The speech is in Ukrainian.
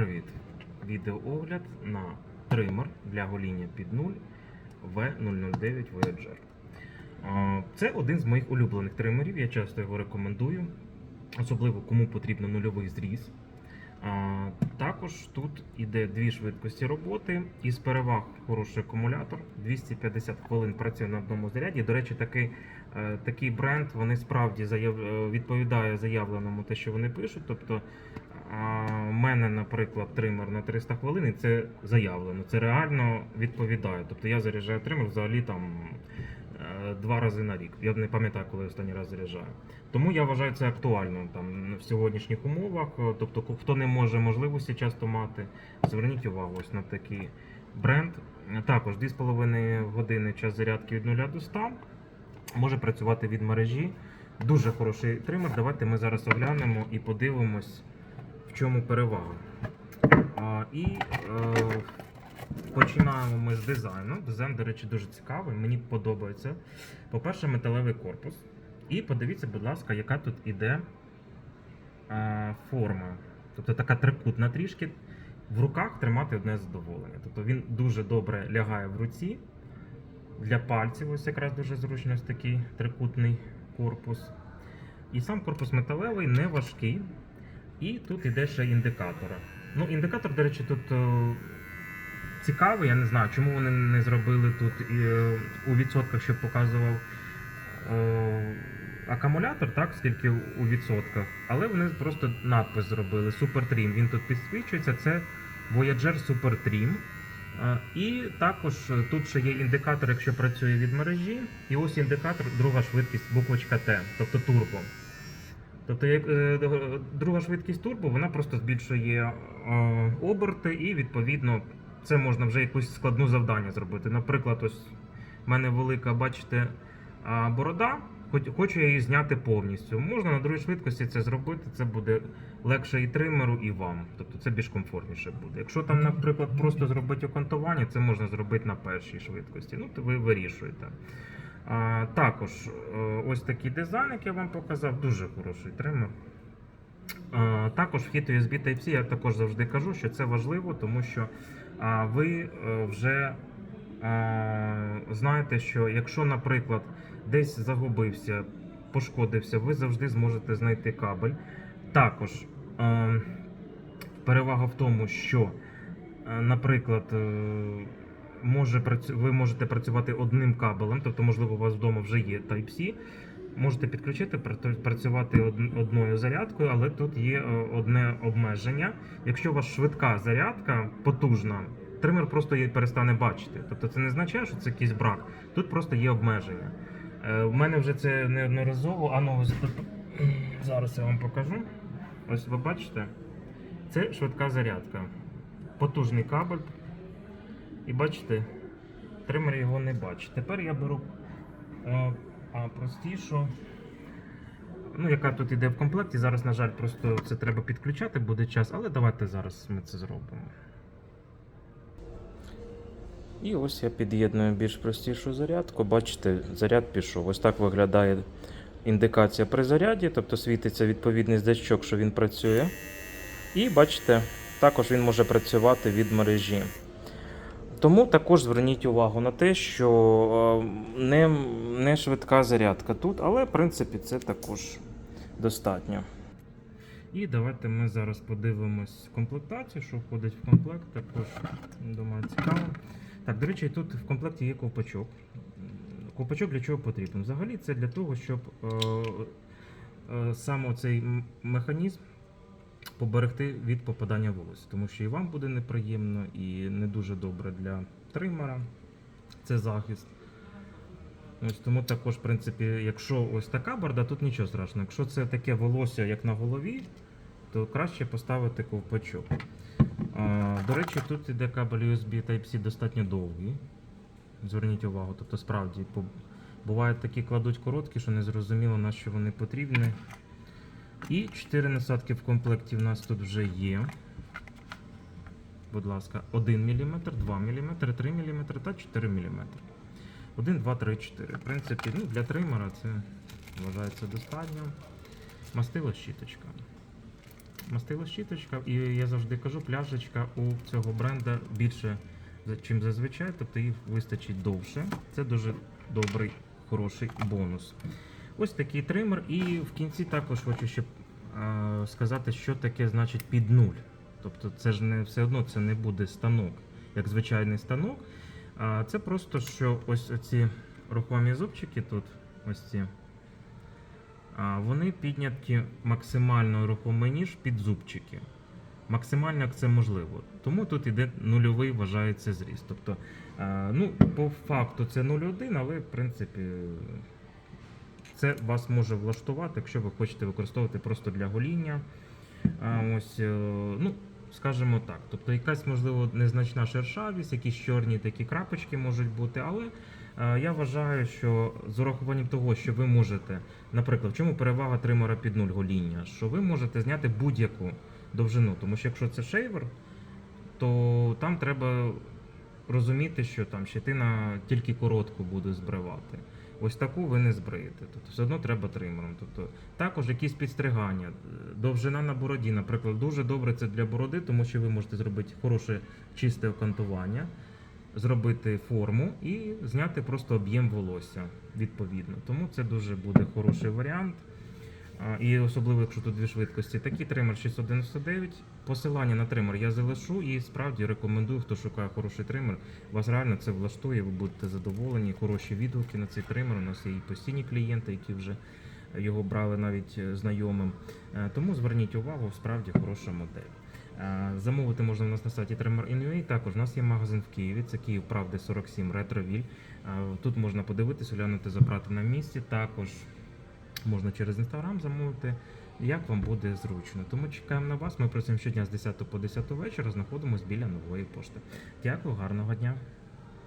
Привіт! Відеоогляд на тример для гоління під нуль V009 Voyager. Це один з моїх улюблених тримерів, я часто його рекомендую, особливо кому потрібно нульовий зріз. Також тут іде дві швидкості роботи. Із переваг хороший акумулятор. 250 хвилин працює на одному заряді. До речі, такий, е, такий бренд вони справді заяв... е, відповідає заявленому те, що вони пишуть. Тобто у мене, наприклад, тример на 300 хвилин, і це заявлено. Це реально відповідає. Тобто я заряджаю тример взагалі там е, два рази на рік. Я не пам'ятаю, коли останній раз заряджаю. Тому я вважаю це актуально там в сьогоднішніх умовах. Тобто, хто не може можливості часто мати, зверніть увагу ось на такий бренд. Також 2,5 години час зарядки від 0 до 100. Може працювати від мережі. Дуже хороший тример. Давайте ми зараз оглянемо і подивимось, в чому перевага. А, і е, починаємо ми з дизайну. Дизайн, до речі, дуже цікавий. Мені подобається. По-перше, металевий корпус. І подивіться, будь ласка, яка тут іде е, форма. Тобто така трикутна трішки. В руках тримати одне задоволення. Тобто він дуже добре лягає в руці. Для пальців ось якраз дуже зручно ось такий трикутний корпус. І сам корпус металевий, не важкий. І тут іде ще індикатор. Ну, індикатор, до речі, тут е, цікавий. Я не знаю, чому вони не зробили тут е, у відсотках, щоб показував е, акумулятор, так, скільки у відсотках. Але вони просто надпис зробили Super Trim. Він тут підсвічується. Це Voyager Super Trim. І також тут ще є індикатор, якщо працює від мережі. І ось індикатор, друга швидкість, буквочка Т, тобто турбо. Тобто, е, друга швидкість турбо, вона просто збільшує е, оберти, і відповідно це можна вже якусь складну завдання зробити. Наприклад, ось в мене велика, бачите, борода. Хочу я її зняти повністю. Можна на другій швидкості це зробити. Це буде легше і тримеру, і вам. Тобто це більш комфортніше буде. Якщо там, наприклад, просто зробити окантування, це можна зробити на першій швидкості. Ну, то ви вирішуєте. Також е, ось такий дизайн, як я вам показав, дуже хороший тример. Також вхід USB Type-C я також завжди кажу, що це важливо, тому що ви е, вже а, знаєте, що якщо, наприклад, десь загубився, пошкодився, ви завжди зможете знайти кабель. Також е, перевага в тому, що, е, наприклад, е, може ви можете працювати одним кабелем, тобто, можливо, у вас вдома вже є Type-C. Можете підключити, працювати одною зарядкою, але тут є е, одне обмеження. Якщо у вас швидка зарядка потужна, тример просто її перестане бачити. Тобто це не означає, що це якийсь брак. Тут просто є обмеження. Е, У мене вже це неодноразово, а ну ось тут зараз я вам покажу. Ось ви бачите, це швидка зарядка. Потужний кабель. І бачите, тример його не бачить. Тепер я беру е, а, простішу. Ну, яка тут іде в комплекті. Зараз, на жаль, просто це треба підключати, буде час, але давайте зараз ми це зробимо. І ось я під'єдную більш простішу зарядку. Бачите, заряд пішов. Ось так виглядає індикація при заряді, тобто світиться відповідний значок, що він працює. І бачите, також він може працювати від мережі. Тому також зверніть увагу на те, що е, не, не швидка зарядка тут, але в принципі це також достатньо. І давайте ми зараз подивимось комплектацію, що входить в комплект. Також думаю, цікаво. Так, до речі, тут в комплекті є ковпачок. Ковпачок для чого потрібен? Взагалі це для того, щоб е, е, саме цей механізм поберегти від попадання волосся, тому що і вам буде неприємно, і не дуже добре для тримера. Це захист. Ось тому також, в принципі, якщо ось така борда, тут нічого страшного. Якщо це таке волосся, як на голові, то краще поставити ковпачок. А, до речі, тут іде кабель USB Type-C достатньо довгий. Зверніть увагу, тобто справді бувають такі кладуть короткі, що не зрозуміло, на що вони потрібні. І 4 насадки в комплекті в нас тут вже є. Будь ласка, 1 мм, 2 мм, 3 мм та 4 мм. 1, 2, 3, 4. В принципі, ну, для тримера це вважається достатньо. Мастило щіточка. мастило щіточка, і я завжди кажу, пляшечка у цього бренда більше, чим зазвичай, тобто їх вистачить довше. Це дуже добрий, хороший бонус. Ось такий тример. І в кінці також хочу ще сказати, що таке значить під нуль. Тобто це ж не все одно це не буде станок, як звичайний станок. А це просто що ось ці рухомі зубчики тут, ось ці. Вони підняті максимально рухомий ніж під зубчики. Максимально як це можливо. Тому тут іде нульовий вважається зріст. Тобто, а, ну, по факту це 0,1, але в принципі це вас може влаштувати, якщо ви хочете використовувати просто для гоління. Ось, е, ну, скажімо так. Тобто якась, можливо, незначна шершавість, якісь чорні такі крапочки можуть бути, але е, я вважаю, що з урахуванням того, що ви можете, наприклад, в чому перевага тримера під нуль гоління, що ви можете зняти будь-яку довжину, тому що якщо це шейвер, то там треба розуміти, що там щетина тільки коротко буде збривати. Ось таку ви не збриєте. Тобто все одно треба тримером. Тобто також якісь підстригання, довжина на бороді, наприклад, дуже добре це для бороди, тому що ви можете зробити хороше чисте окантування, зробити форму і зняти просто об'єм волосся відповідно. Тому це дуже буде хороший варіант. І особливо, якщо тут дві швидкості. Такий тример 699. Посилання на тример я залишу і справді рекомендую, хто шукає хороший тример. Вас реально це влаштує, ви будете задоволені. Хороші відгуки на цей тример. У нас є і постійні клієнти, які вже його брали навіть е, знайомим. Е, Тому зверніть увагу, справді хороша модель. Е, Замовити можна в нас на сайті Trimmer Inua. Також у нас є магазин в Києві. Це Київ Правди 47 Ретровіль. Тут можна подивитися, глянути, забрати на місці. Також можна через інстаграм замовити, як вам буде зручно. Тому чекаємо на вас. Ми працюємо щодня з 10 по 10 вечора, знаходимося біля нової пошти. Дякую, гарного дня.